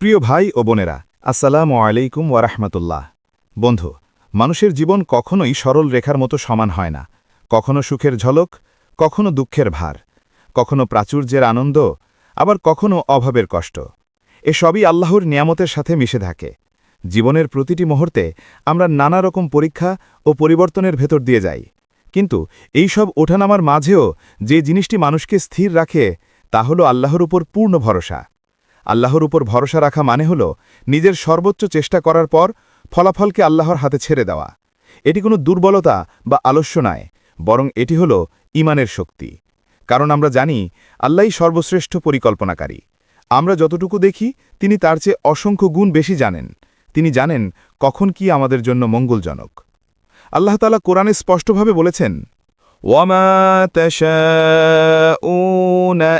প্রিয় ভাই ও বোনেরা, আসসালামু আলাইকুম ওয়ারাহমাতুল্লাহ বন্ধু, মানুষের জীবন কখনোই সরল রেখার মতো সমান হয় না। কখনো সুখের ঝলক, কখনো দুঃখের ভার। কখনো প্রাচুর্যের আনন্দ, আবার কখনো অভাবের কষ্ট। এ সবই আল্লাহর নিয়ামতের সাথে মিশে থাকে। জীবনের প্রতিটি মুহূর্তে আমরা নানা রকম পরীক্ষা ও পরিবর্তনের ভেতর দিয়ে যাই। কিন্তু এই সব ওঠানামার মাঝেও যে জিনিসটি মানুষকে স্থির রাখে, তা হল আল্লাহর উপর পূর্ণ ভরসা। আল্লাহর উপর ভরসা রাখা মানে হল নিজের সর্বোচ্চ চেষ্টা করার পর ফলাফলকে আল্লাহর হাতে ছেড়ে দেওয়া। এটি কোনো দুর্বলতা বা আলস্য নয়, বরং এটি হল ইমানের শক্তি। কারণ আমরা জানি আল্লাহই সর্বশ্রেষ্ঠ পরিকল্পনাকারী। আমরা যতটুকু দেখি, তিনি তার চেয়ে অসংখ্য গুণ বেশি জানেন। তিনি জানেন কখন কি আমাদের জন্য মঙ্গলজনক। আল্লাহ তালা কোরআনে স্পষ্টভাবে বলেছেন وما تشاءون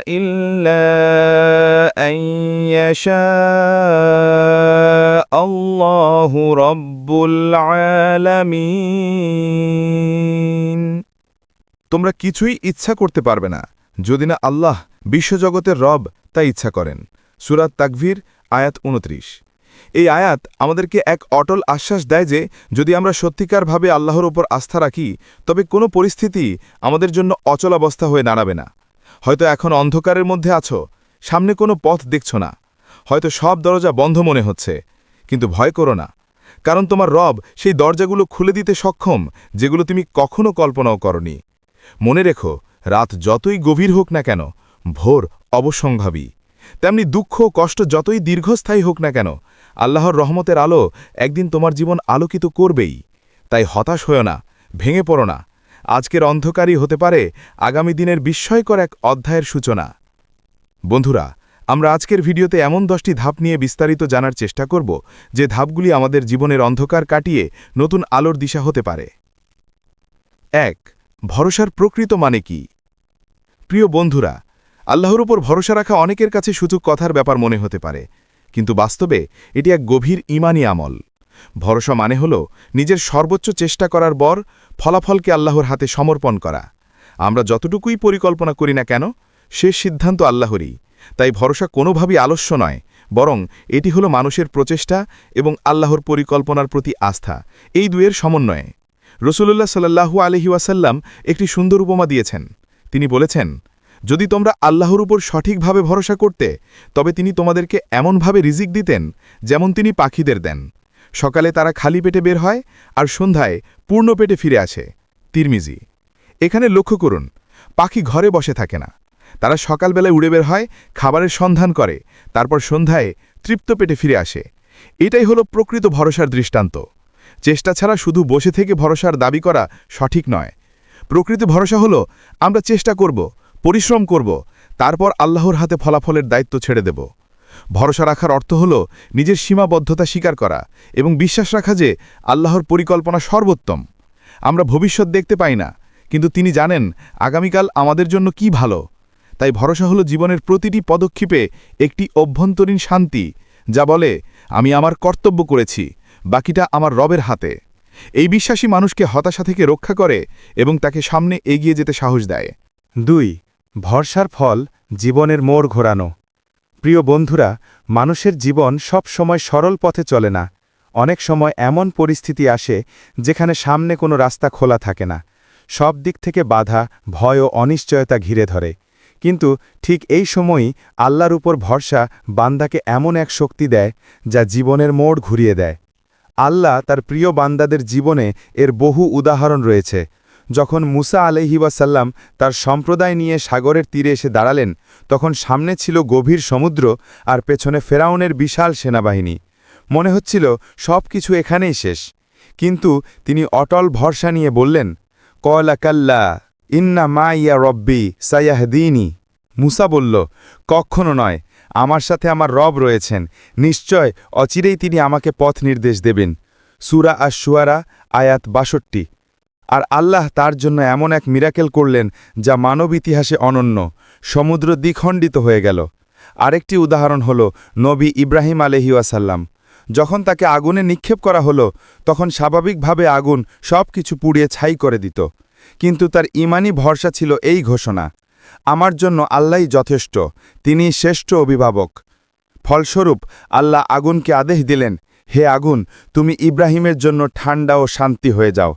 إلا أن يشاء الله رب العالمين তোমরা কিছুই ইচ্ছা করতে পারবে না যদি না আল্লাহ বিশ্বজগতের রব তা ইচ্ছা করেন সুরাত তাকভীর আয়াত উনত্রিশ এই আয়াত আমাদেরকে এক অটল আশ্বাস দেয় যে, যদি আমরা সত্যিকারভাবে আল্লাহর ওপর আস্থা রাখি, তবে কোনো পরিস্থিতি আমাদের জন্য অচলাবস্থা হয়ে দাঁড়াবে না। হয়তো এখন অন্ধকারের মধ্যে আছো, সামনে কোনো পথ দেখছ না। হয়তো সব দরজা বন্ধ মনে হচ্ছে, কিন্তু ভয় করো না। কারণ তোমার রব সেই দরজাগুলো খুলে দিতে সক্ষম, যেগুলো তুমি কখনো কল্পনাও করনি। মনে রেখো, রাত যতই গভীর হোক না কেন, ভোর অবসংভাবী। তেমনি দুঃখ কষ্ট যতই দীর্ঘস্থায়ী হোক না কেন, আল্লাহর রহমতের আলো একদিন তোমার জীবন আলোকিত করবেই। তাই হতাশ হও না, ভেঙে পড়ো না। আজকের অন্ধকারই হতে পারে আগামী দিনের বিস্ময়কর এক অধ্যায়ের সূচনা। বন্ধুরা, আমরা আজকের ভিডিওতে এমন দশটি ধাপ নিয়ে বিস্তারিত জানার চেষ্টা করব, যে ধাপগুলি আমাদের জীবনের অন্ধকার কাটিয়ে নতুন আলোর দিশা হতে পারে। এক, ভরসার প্রকৃত মানে কি? প্রিয় বন্ধুরা আল্লাহর উপর ভরসা রাখা অনেকের কাছে সূচক কথার ব্যাপার মনে হতে পারে, কিন্তু বাস্তবে এটি এক গভীর ইমানি আমল। ভরসা মানে হল নিজের সর্বোচ্চ চেষ্টা করার পর ফলাফলকে আল্লাহর হাতে সমর্পণ করা। আমরা যতটুকুই পরিকল্পনা করি না কেন, শেষ সিদ্ধান্ত আল্লাহরই। তাই ভরসা কোনোভাবেই আলস্য নয়, বরং এটি হলো মানুষের প্রচেষ্টা এবং আল্লাহর পরিকল্পনার প্রতি আস্থা। এই দুয়ের সমন্বয়ে। রসুল্লাহ সাল্লাহু আলহি ওয়াসাল্লাম একটি সুন্দর উপমা দিয়েছেন। তিনি বলেছেন যদি তোমরা আল্লাহর উপর সঠিকভাবে ভরসা করতে, তবে তিনি তোমাদেরকে এমনভাবে রিজিক দিতেন যেমন তিনি পাখিদের দেন। সকালে তারা খালি পেটে বের হয় আর সন্ধ্যায় পূর্ণ পেটে ফিরে আসে। তিরমিজি। এখানে লক্ষ্য করুন, পাখি ঘরে বসে থাকে না। তারা সকালবেলায় উড়ে বের হয়, খাবারের সন্ধান করে, তারপর সন্ধ্যায় তৃপ্ত পেটে ফিরে আসে। এটাই হলো প্রকৃত ভরসার দৃষ্টান্ত। চেষ্টা ছাড়া শুধু বসে থেকে ভরসার দাবি করা সঠিক নয়। প্রকৃত ভরসা হলো, আমরা চেষ্টা করব পরিশ্রম করব, তারপর আল্লাহর হাতে ফলাফলের দায়িত্ব ছেড়ে দেব। ভরসা রাখার অর্থ হল নিজের সীমাবদ্ধতা স্বীকার করা এবং বিশ্বাস রাখা যে আল্লাহর পরিকল্পনা সর্বোত্তম। আমরা ভবিষ্যৎ দেখতে পাই না, কিন্তু তিনি জানেন আগামীকাল আমাদের জন্য কি ভালো। তাই ভরসা হলো জীবনের প্রতিটি পদক্ষেপে একটি অভ্যন্তরীণ শান্তি, যা বলে, আমি আমার কর্তব্য করেছি, বাকিটা আমার রবের হাতে। এই বিশ্বাসী মানুষকে হতাশা থেকে রক্ষা করে এবং তাকে সামনে এগিয়ে যেতে সাহস দেয়। দুই ভরসার ফল জীবনের মোড় ঘোরানো। প্রিয় বন্ধুরা, মানুষের জীবন সব সময় সরল পথে চলে না। অনেক সময় এমন পরিস্থিতি আসে যেখানে সামনে কোনো রাস্তা খোলা থাকে না। সব দিক থেকে বাধা, ভয় ও অনিশ্চয়তা ঘিরে ধরে। কিন্তু ঠিক এই সময়ই আল্লাহর উপর ভরসা বান্দাকে এমন এক শক্তি দেয় যা জীবনের মোড় ঘুরিয়ে দেয়। আল্লাহ তার প্রিয় বান্দাদের জীবনে এর বহু উদাহরণ রয়েছে। যখন মুসা আলহিবাসাল্লাম তার সম্প্রদায় নিয়ে সাগরের তীরে এসে দাঁড়ালেন, তখন সামনে ছিল গভীর সমুদ্র আর পেছনে ফেরাউনের বিশাল সেনাবাহিনী। মনে হচ্ছিল সব কিছু এখানেই শেষ। কিন্তু তিনি অটল ভরসা নিয়ে বললেন কয়লা কাল্লা, ইন্না মা ইয়া রব্বি সায়াহদিনী। মুসা বলল, কখনো নয়, আমার সাথে আমার রব রয়েছেন। নিশ্চয় অচিরেই তিনি আমাকে পথ নির্দেশ দেবেন। সুরা আর সুয়ারা আয়াত বাষট্টি। আর আল্লাহ তার জন্য এমন এক মিরাকেল করলেন যা মানব ইতিহাসে অনন্য, সমুদ্র দ্বিখণ্ডিত হয়ে গেল। আরেকটি উদাহরণ হল নবী ইব্রাহিম আলহিউসাল্লাম যখন তাকে আগুনে নিক্ষেপ করা হলো, তখন স্বাভাবিকভাবে আগুন সব কিছু পুড়িয়ে ছাই করে দিত। কিন্তু তার ইমানি ভরসা ছিল এই ঘোষণা, আমার জন্য আল্লাহই যথেষ্ট, তিনি শ্রেষ্ঠ অভিভাবক। ফলস্বরূপ, আল্লাহ আগুনকে আদেশ দিলেন, হে আগুন, তুমি ইব্রাহিমের জন্য ঠান্ডা ও শান্তি হয়ে যাও।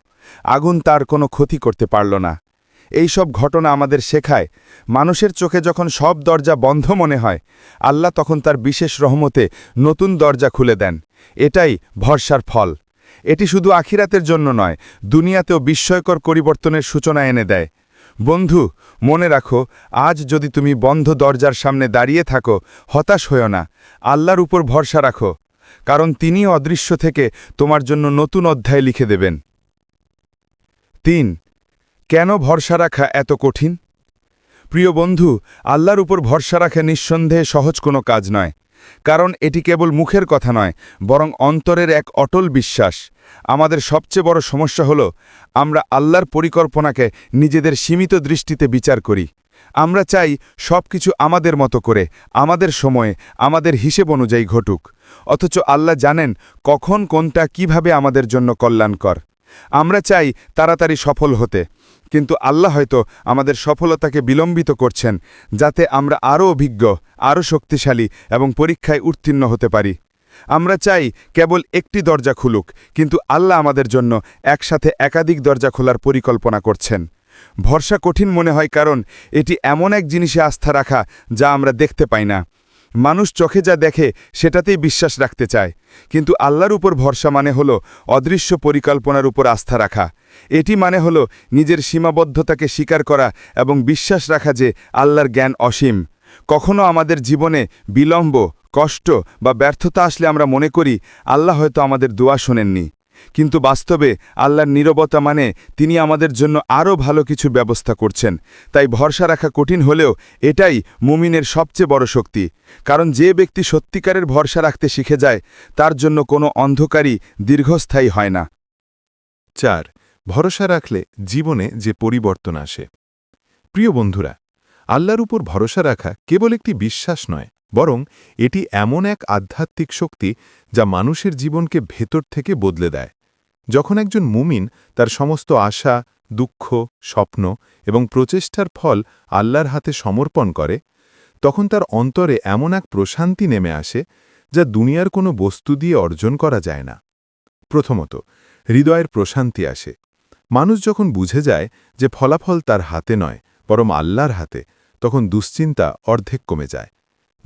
আগুন তার কোনো ক্ষতি করতে পারল না। এই সব ঘটনা আমাদের শেখায়, মানুষের চোখে যখন সব দরজা বন্ধ মনে হয়, আল্লাহ তখন তার বিশেষ রহমতে নতুন দরজা খুলে দেন। এটাই ভরসার ফল। এটি শুধু আখিরাতের জন্য নয়, দুনিয়াতেও বিস্ময়কর পরিবর্তনের সূচনা এনে দেয়। বন্ধু, মনে রাখো, আজ যদি তুমি বন্ধ দরজার সামনে দাঁড়িয়ে থাকো, হতাশ হয়েও না। আল্লাহর উপর ভরসা রাখো, কারণ তিনি অদৃশ্য থেকে তোমার জন্য নতুন অধ্যায় লিখে দেবেন। তিন, কেন ভরসা রাখা এত কঠিন? প্রিয় বন্ধু, আল্লাহর উপর ভরসা রাখা নিঃসন্দেহে সহজ কোনো কাজ নয়, কারণ এটি কেবল মুখের কথা নয়, বরং অন্তরের এক অটল বিশ্বাস। আমাদের সবচেয়ে বড় সমস্যা হল, আমরা আল্লাহর পরিকল্পনাকে নিজেদের সীমিত দৃষ্টিতে বিচার করি। আমরা চাই সব কিছু আমাদের মতো করে, আমাদের সময়ে, আমাদের হিসেব অনুযায়ী ঘটুক। অথচ আল্লাহ জানেন কখন কোনটা কীভাবে আমাদের জন্য কল্যাণকর। আমরা চাই তাড়াতাড়ি সফল হতে। কিন্তু আল্লাহ হয়তো আমাদের সফলতাকে বিলম্বিত করছেন, যাতে আমরা আরও অভিজ্ঞ, আরও শক্তিশালী এবং পরীক্ষায় উত্তীর্ণ হতে পারি। আমরা চাই কেবল একটি দরজা খুলুক, কিন্তু আল্লাহ আমাদের জন্য একসাথে একাধিক দরজা খোলার পরিকল্পনা করছেন। ভরসা কঠিন মনে হয় কারণ এটি এমন এক জিনিসে আস্থা রাখা যা আমরা দেখতে পাই না। মানুষ চোখে যা দেখে, সেটাতেই বিশ্বাস রাখতে চায়। কিন্তু আল্লাহর উপর ভরসা মানে হল অদৃশ্য পরিকল্পনার উপর আস্থা রাখা। এটি মানে হল নিজের সীমাবদ্ধতাকে স্বীকার করা এবং বিশ্বাস রাখা যে আল্লাহর জ্ঞান অসীম। কখনো আমাদের জীবনে বিলম্ব, কষ্ট বা ব্যর্থতা আসলে আমরা মনে করি, আল্লাহ হয়তো আমাদের দোয়া শোনেননি। কিন্তু বাস্তবে আল্লাহর নীরবতা মানে তিনি আমাদের জন্য আরও ভালো কিছু ব্যবস্থা করছেন। তাই ভরসা রাখা কঠিন হলেও এটাই মুমিনের সবচেয়ে বড় শক্তি। কারণ যে ব্যক্তি সত্যিকারের ভরসা রাখতে শিখে যায়, তার জন্য কোনো অন্ধকারই দীর্ঘস্থায়ী হয় না। চার, ভরসা রাখলে জীবনে যে পরিবর্তন আসে। প্রিয় বন্ধুরা, আল্লাহর উপর ভরসা রাখা কেবল একটি বিশ্বাস নয় বরং এটি এমন এক আধ্যাত্মিক শক্তি যা মানুষের জীবনকে ভেতর থেকে বদলে দেয়। যখন একজন মুমিন তার সমস্ত আশা, দুঃখ, স্বপ্ন এবং প্রচেষ্টার ফল আল্লাহর হাতে সমর্পণ করে, তখন তার অন্তরে এমন এক প্রশান্তি নেমে আসে যা দুনিয়ার কোনো বস্তু দিয়ে অর্জন করা যায় না। প্রথমত, হৃদয়ের প্রশান্তি আসে। মানুষ যখন বুঝে যায় যে ফলাফল তার হাতে নয়, বরং আল্লাহর হাতে, তখন দুশ্চিন্তা অর্ধেক কমে যায়।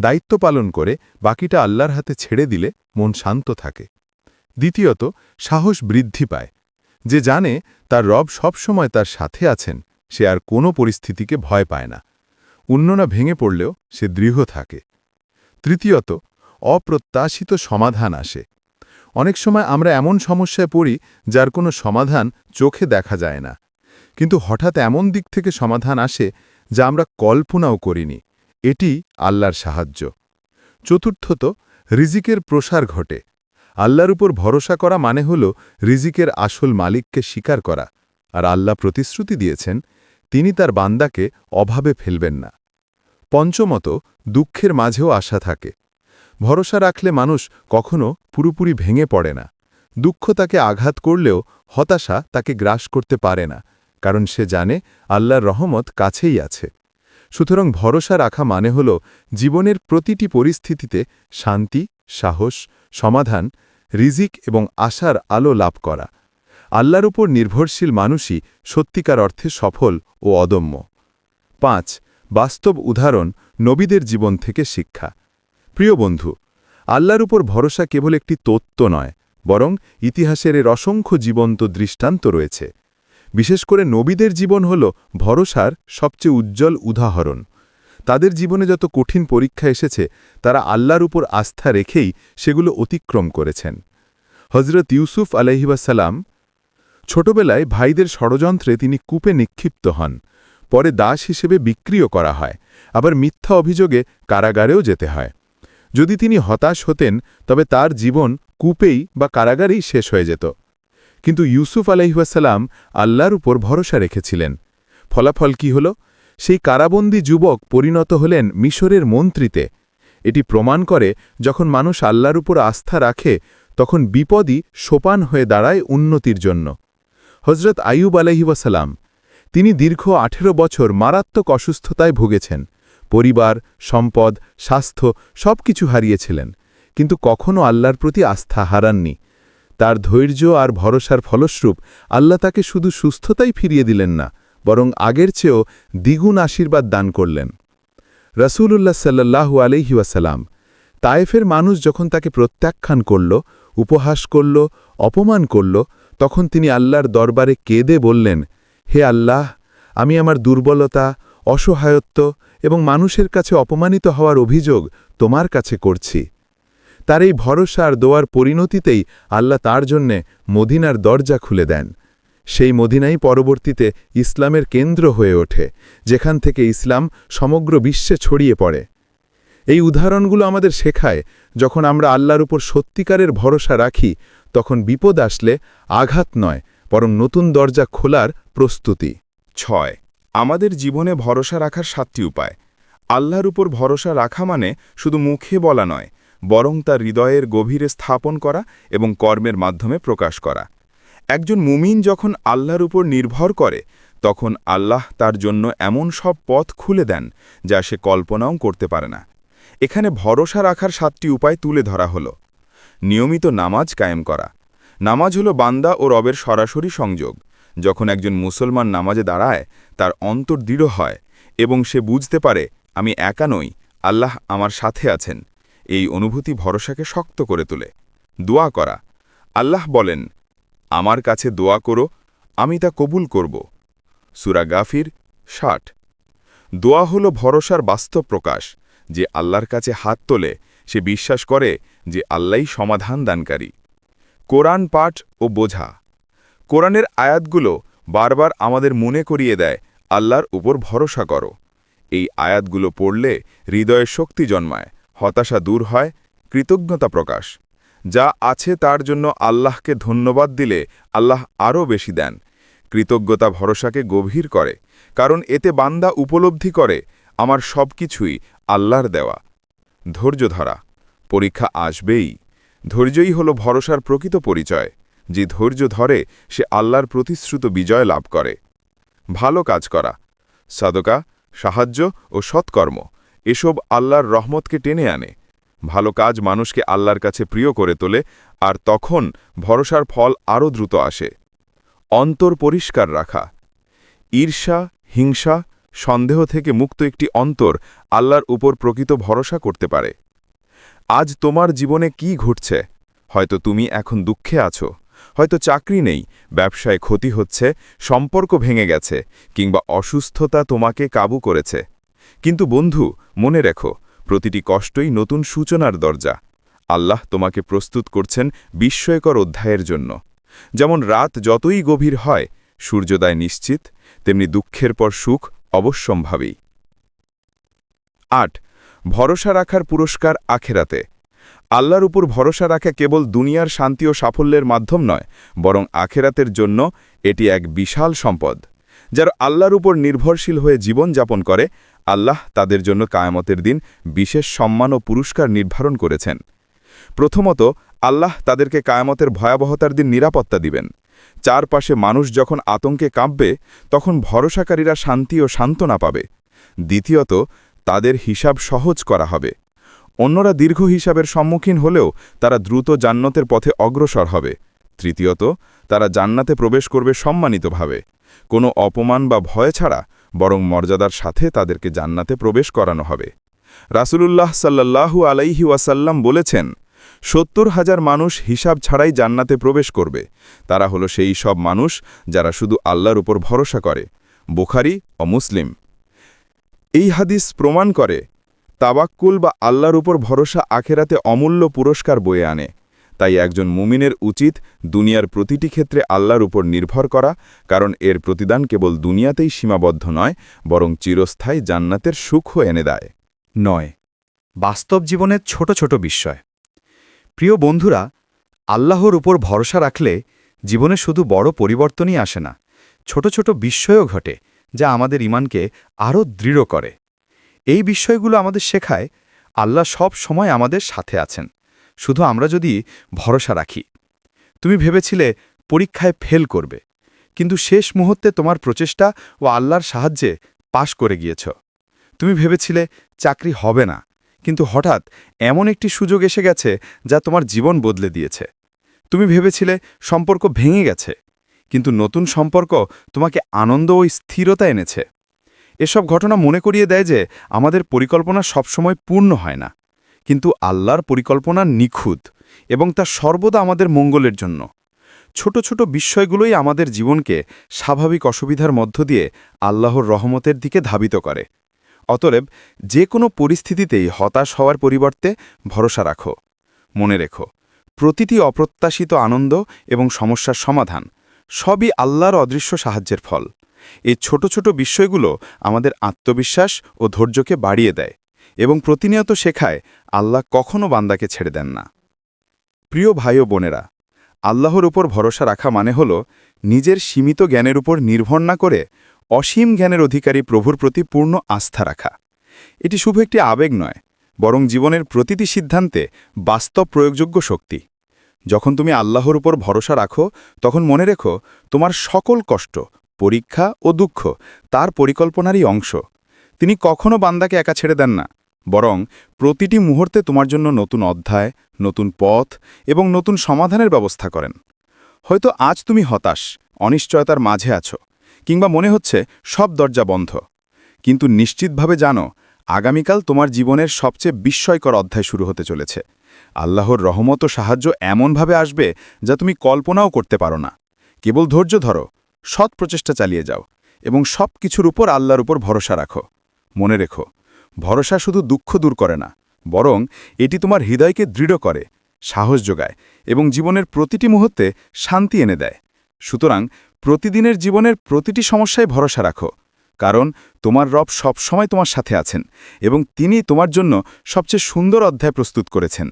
দায়িত্ব পালন করে বাকিটা আল্লাহর হাতে ছেড়ে দিলে মন শান্ত থাকে। দ্বিতীয়ত, সাহস বৃদ্ধি পায়। যে জানে তার রব সবসময় তার সাথে আছেন, সে আর কোনো পরিস্থিতিকে ভয় পায় না। উন্ননা ভেঙে পড়লেও সে দৃঢ় থাকে। তৃতীয়ত, অপ্রত্যাশিত সমাধান আসে। অনেক সময় আমরা এমন সমস্যায় পড়ি যার কোনো সমাধান চোখে দেখা যায় না। কিন্তু হঠাৎ এমন দিক থেকে সমাধান আসে যা আমরা কল্পনাও করিনি। এটি আল্লাহর সাহায্য। চতুর্থত, রিজিকের প্রসার ঘটে। আল্লাহর উপর ভরসা করা মানে হল রিজিকের আসল মালিককে স্বীকার করা। আর আল্লাহ প্রতিশ্রুতি দিয়েছেন, তিনি তার বান্দাকে অভাবে ফেলবেন না। পঞ্চমত, দুঃখের মাঝেও আশা থাকে। ভরসা রাখলে মানুষ কখনো পুরোপুরি ভেঙে পড়ে না। দুঃখ তাকে আঘাত করলেও হতাশা তাকে গ্রাস করতে পারে না, কারণ সে জানে আল্লাহর রহমত কাছেই আছে। সুতরাং ভরসা রাখা মানে হল জীবনের প্রতিটি পরিস্থিতিতে শান্তি, সাহস, সমাধান, রিজিক এবং আশার আলো লাভ করা। আল্লাহর উপর নির্ভরশীল মানুষই সত্যিকার অর্থে সফল ও অদম্য। পাঁচ, বাস্তব উদাহরণ নবীদের জীবন থেকে শিক্ষা। প্রিয় বন্ধু, আল্লাহর উপর ভরসা কেবল একটি তত্ত্ব নয়, বরং ইতিহাসের এর অসংখ্য জীবন্ত দৃষ্টান্ত রয়েছে। বিশেষ করে নবীদের জীবন হল ভরসার সবচেয়ে উজ্জ্বল উদাহরণ। তাদের জীবনে যত কঠিন পরীক্ষা এসেছে, তারা আল্লাহর উপর আস্থা রেখেই সেগুলো অতিক্রম করেছেন। হজরত ইউসুফ আলহিবাসাল্লাম ছোটবেলায় ভাইদের ষড়যন্ত্রে তিনি কূপে নিক্ষিপ্ত হন। পরে দাস হিসেবে বিক্রিও করা হয়। আবার মিথ্যা অভিযোগে কারাগারেও যেতে হয়। যদি তিনি হতাশ হতেন, তবে তার জীবন কূপেই বা কারাগারেই শেষ হয়ে যেত। কিন্তু ইউসুফ আলহিহাসাল্লাম আল্লাহর উপর ভরসা রেখেছিলেন। ফলাফল কি হল? সেই কারাবন্দী যুবক পরিণত হলেন মিশরের মন্ত্রীতে। এটি প্রমাণ করে যখন মানুষ আল্লাহর উপর আস্থা রাখে, তখন বিপদই সোপান হয়ে দাঁড়ায় উন্নতির জন্য। হজরত আইয়ুব আলহিবাসাল্লাম তিনি দীর্ঘ আঠেরো বছর মারাত্মক অসুস্থতায় ভুগেছেন। পরিবার, সম্পদ, স্বাস্থ্য সব কিছু হারিয়েছিলেন, কিন্তু কখনও আল্লাহর প্রতি আস্থা হারাননি। তার ধৈর্য আর ভরসার ফলস্বরূপ আল্লাহ তাকে শুধু সুস্থতাই ফিরিয়ে দিলেন না, বরং আগের চেয়েও দ্বিগুণ আশীর্বাদ দান করলেন। রসুল্লাহ সাল্লাহু আলহি ওয়াসালাম তায়েফের মানুষ যখন তাকে প্রত্যাখ্যান করল, উপহাস করল, অপমান করল, তখন তিনি আল্লাহর দরবারে কেঁদে বললেন, হে আল্লাহ, আমি আমার দুর্বলতা, অসহায়ত্ব এবং মানুষের কাছে অপমানিত হওয়ার অভিযোগ তোমার কাছে করছি। তার এই ভরসা আর দোয়ার পরিণতিতেই আল্লাহ তার জন্যে মদিনার দরজা খুলে দেন। সেই মদিনাই পরবর্তীতে ইসলামের কেন্দ্র হয়ে ওঠে, যেখান থেকে ইসলাম সমগ্র বিশ্বে ছড়িয়ে পড়ে। এই উদাহরণগুলো আমাদের শেখায়, যখন আমরা আল্লাহর উপর সত্যিকারের ভরসা রাখি, তখন বিপদ আসলে আঘাত নয়, বরং নতুন দরজা খোলার প্রস্তুতি। ছয়, আমাদের জীবনে ভরসা রাখার সাতটি উপায়। আল্লাহর উপর ভরসা রাখা মানে শুধু মুখে বলা নয় বরং তার হৃদয়ের গভীরে স্থাপন করা এবং কর্মের মাধ্যমে প্রকাশ করা। একজন মুমিন যখন আল্লাহর উপর নির্ভর করে, তখন আল্লাহ তার জন্য এমন সব পথ খুলে দেন যা সে কল্পনাও করতে পারে না। এখানে ভরসা রাখার সাতটি উপায় তুলে ধরা হল। নিয়মিত নামাজ কায়েম করা। নামাজ হল বান্দা ও রবের সরাসরি সংযোগ। যখন একজন মুসলমান নামাজে দাঁড়ায়, তার অন্তর দৃঢ় হয় এবং সে বুঝতে পারে, আমি একা নই, আল্লাহ আমার সাথে আছেন। এই অনুভূতি ভরসাকে শক্ত করে তোলে। দোয়া করা। আল্লাহ বলেন, আমার কাছে দোয়া করো, আমি তা কবুল করব। সুরা গাফির ষাট। দোয়া হল ভরসার বাস্তব প্রকাশ, যে আল্লাহর কাছে হাত তোলে, সে বিশ্বাস করে যে আল্লাহই সমাধান দানকারী। কোরআন পাঠ ও বোঝা। কোরআনের আয়াতগুলো বারবার আমাদের মনে করিয়ে দেয়, আল্লাহর উপর ভরসা করো। এই আয়াতগুলো পড়লে হৃদয়ের শক্তি জন্মায়। হতাশা দূর হয়, কৃতজ্ঞতা প্রকাশ। যা আছে তার জন্য আল্লাহকে ধন্যবাদ দিলে আল্লাহ আরও বেশি দেন। কৃতজ্ঞতা ভরসাকে গভীর করে, কারণ এতে বান্দা উপলব্ধি করে, আমার সব কিছুই আল্লাহর দেওয়া। ধৈর্য ধরা, পরীক্ষা আসবেই। ধৈর্যই হল ভরসার প্রকৃত পরিচয়, যে ধৈর্য ধরে সে আল্লাহর প্রতিশ্রুত বিজয় লাভ করে। ভালো কাজ করা, সাদকা, সাহায্য ও সৎকর্ম। এসব আল্লাহর রহমতকে টেনে আনে। ভালো কাজ মানুষকে আল্লাহর কাছে প্রিয় করে তোলে, আর তখন ভরসার ফল আরও দ্রুত আসে। অন্তর পরিষ্কার রাখা। ঈর্ষা, হিংসা, সন্দেহ থেকে মুক্ত একটি অন্তর আল্লাহর উপর প্রকৃত ভরসা করতে পারে। আজ তোমার জীবনে কি ঘটছে? হয়তো তুমি এখন দুঃখে আছো, হয়তো চাকরি নেই, ব্যবসায় ক্ষতি হচ্ছে, সম্পর্ক ভেঙে গেছে, কিংবা অসুস্থতা তোমাকে কাবু করেছে। কিন্তু বন্ধু, মনে রেখো, প্রতিটি কষ্টই নতুন সূচনার দরজা। আল্লাহ তোমাকে প্রস্তুত করছেন বিস্ময়কর অধ্যায়ের জন্য। যেমন রাত যতই গভীর হয়, সূর্যোদয় নিশ্চিত, তেমনি দুঃখের পর সুখ অবশ্যম্ভাবী। আট, ভরসা রাখার পুরস্কার আখেরাতে। আল্লাহর উপর ভরসা রাখা কেবল দুনিয়ার শান্তি ও সাফল্যের মাধ্যম নয়, বরং আখেরাতের জন্য এটি এক বিশাল সম্পদ। যারা আল্লাহর উপর নির্ভরশীল হয়ে জীবন যাপন করে, আল্লাহ তাদের জন্য কায়ামতের দিন বিশেষ সম্মান ও পুরস্কার নির্ধারণ করেছেন। প্রথমত, আল্লাহ তাদেরকে কায়ামতের ভয়াবহতার দিন নিরাপত্তা দিবেন। চারপাশে মানুষ যখন আতঙ্কে কাঁপবে, তখন ভরসাকারীরা শান্তি ও সান্ত্বনা পাবে। দ্বিতীয়ত, তাদের হিসাব সহজ করা হবে। অন্যরা দীর্ঘ হিসাবের সম্মুখীন হলেও তারা দ্রুত জান্নাতের পথে অগ্রসর হবে। তৃতীয়ত, তারা জান্নাতে প্রবেশ করবে সম্মানিতভাবে। কোনো অপমান বা ভয় ছাড়া বরং মর্যাদার সাথে তাদেরকে জান্নাতে প্রবেশ করানো হবে। রাসূলুল্লাহ সাল্লাল্লাহু আলাইহি ওয়াসাল্লাম বলেছেন, সত্তর হাজার মানুষ হিসাব ছাড়াই জান্নাতে প্রবেশ করবে। তারা হলো সেই সব মানুষ যারা শুধু আল্লাহর উপর ভরসা করে, বুখারি ও মুসলিম। এই হাদিস প্রমাণ করে তাবাক্কুল বা আল্লাহর উপর ভরসা আখেরাতে অমূল্য পুরস্কার বয়ে আনে। তাই একজন মুমিনের উচিত দুনিয়ার প্রতিটি ক্ষেত্রে আল্লাহর উপর নির্ভর করা, কারণ এর প্রতিদান কেবল দুনিয়াতেই সীমাবদ্ধ নয়, বরং চিরস্থায়ী জান্নাতের সুখও এনে দেয়। নয়। বাস্তব জীবনের ছোট ছোট বিস্ময়। প্রিয় বন্ধুরা, আল্লাহর উপর ভরসা রাখলে জীবনে শুধু বড় পরিবর্তনই আসে না, ছোট ছোট বিস্ময়ও ঘটে, যা আমাদের ইমানকে আরও দৃঢ় করে। এই বিষয়গুলো আমাদের শেখায়, আল্লাহ সব সময় আমাদের সাথে আছেন। শুধু আমরা যদি ভরসা রাখি। তুমি ভেবেছিলে পরীক্ষায় ফেল করবে, কিন্তু শেষ মুহূর্তে তোমার প্রচেষ্টা ও আল্লাহর সাহায্যে পাশ করে গিয়েছ। তুমি ভেবেছিলে চাকরি হবে না, কিন্তু হঠাৎ এমন একটি সুযোগ এসে গেছে যা তোমার জীবন বদলে দিয়েছে। তুমি ভেবেছিলে সম্পর্ক ভেঙে গেছে, কিন্তু নতুন সম্পর্ক তোমাকে আনন্দ ও স্থিরতা এনেছে। এসব ঘটনা মনে করিয়ে দেয় যে আমাদের পরিকল্পনা সবসময় পূর্ণ হয় না। কিন্তু আল্লাহর পরিকল্পনা নিখুঁত এবং তা সর্বদা আমাদের মঙ্গলের জন্য। ছোট ছোট বিষয়গুলোই আমাদের জীবনকে স্বাভাবিক অসুবিধার মধ্য দিয়ে আল্লাহর রহমতের দিকে ধাবিত করে। অতএব যে কোনো পরিস্থিতিতেই হতাশ হওয়ার পরিবর্তে ভরসা রাখো। মনে রেখো, প্রতিটি অপ্রত্যাশিত আনন্দ এবং সমস্যার সমাধান সবই আল্লাহর অদৃশ্য সাহায্যের ফল। এই ছোট ছোট বিষয়গুলো আমাদের আত্মবিশ্বাস ও ধৈর্যকে বাড়িয়ে দেয়। এবং প্রতিনিয়ত শেখায়, আল্লাহ কখনো বান্দাকে ছেড়ে দেন না। প্রিয় ভাই ও বোনেরা, আল্লাহর উপর ভরসা রাখা মানে হল নিজের সীমিত জ্ঞানের উপর নির্ভর না করে অসীম জ্ঞানের অধিকারী প্রভুর প্রতি পূর্ণ আস্থা রাখা। এটি শুধু একটি আবেগ নয়, বরং জীবনের প্রতিটি সিদ্ধান্তে বাস্তব প্রয়োগযোগ্য শক্তি। যখন তুমি আল্লাহর উপর ভরসা রাখো, তখন মনে রেখো তোমার সকল কষ্ট, পরীক্ষা ও দুঃখ তার পরিকল্পনারই অংশ। তিনি কখনও বান্দাকে একা ছেড়ে দেন না। বরং প্রতিটি মুহূর্তে তোমার জন্য নতুন অধ্যায়, নতুন পথ এবং নতুন সমাধানের ব্যবস্থা করেন। হয়তো আজ তুমি হতাশ, অনিশ্চয়তার মাঝে আছো, কিংবা মনে হচ্ছে সব দরজা বন্ধ। কিন্তু নিশ্চিতভাবে জানো, আগামীকাল তোমার জীবনের সবচেয়ে বিস্ময়কর অধ্যায় শুরু হতে চলেছে। আল্লাহর রহমত ও সাহায্য এমনভাবে আসবে যা তুমি কল্পনাও করতে পারো না। কেবল ধৈর্য ধরো, সৎ প্রচেষ্টা চালিয়ে যাও এবং সব কিছুর উপর আল্লাহর উপর ভরসা রাখো। মনে রেখো ভরসা শুধু দুঃখ দূর করে না, বরং এটি তোমার হৃদয়কে দৃঢ় করে, সাহস যোগায় এবং জীবনের প্রতিটি মুহূর্তে শান্তি এনে দেয়। সুতরাং প্রতিদিনের জীবনের প্রতিটি সমস্যায় ভরসা রাখো, কারণ তোমার রব সবসময় তোমার সাথে আছেন এবং তিনি তোমার জন্য সবচেয়ে সুন্দর অধ্যায় প্রস্তুত করেছেন।